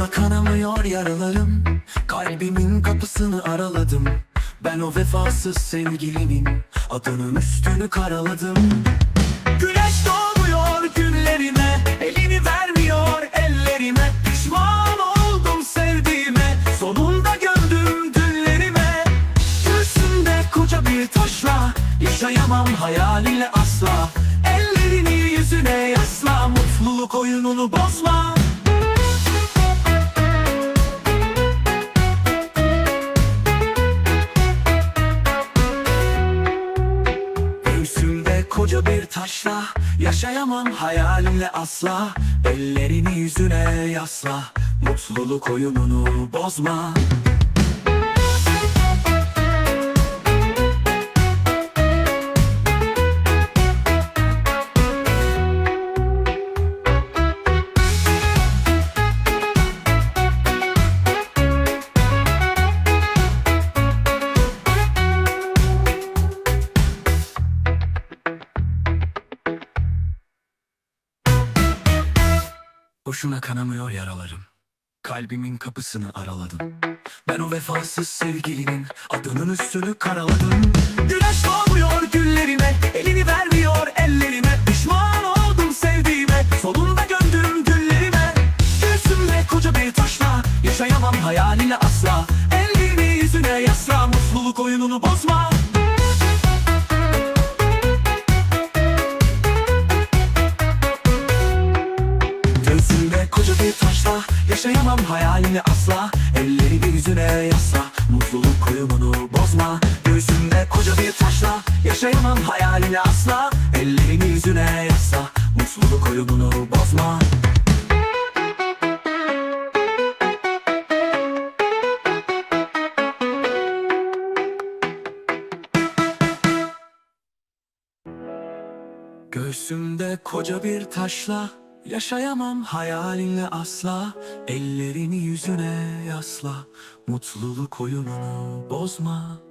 Boşuna kanamıyor yaralarım. Kalbimin kapısını araladım. Ben o vefasız sevgilimin Adının üstünü karaladım. Güneş doğmuyor günlerime Elini vermiyor ellerime. Pişman oldum sevdiğime Sonunda gömdüm dünlerime. Göğsümde koca bir taşla Yaşayamam hayaliyle asla. Ellerini yüzüne yasla Mutluluk oyununu bozma. Taşla Yaşayamam hayalinle asla. Ellerini yüzüne yasla Mutluluk oyununu bozma Boşuna kanamıyor yaralarım. Kalbimin kapısını araladın Ben o vefasız sevgilinin Adının üstünü karaladım. Güneş doğmuyor güllerime Elini vermiyor ellerime. Pişman oldum sevdiğime Sonunda gömdüm güllerime. Göğsümde koca bir taşla Yaşayamam hayaliyle asla. Ellerini yüzüne yasla Mutluluk oyununu bozma hayalini asla Ellerini yüzüne yasla. Mutluluk uyumunu bozma Göğsümde koca bir taşla. Yaşayamam hayalini asla Ellerini yüzüne yasla. Mutluluk uyumunu bozma. Göğsümde koca bir taşla Yaşayamam hayalinle asla. Ellerini yüzüne yasla. Mutluluk oyununu bozma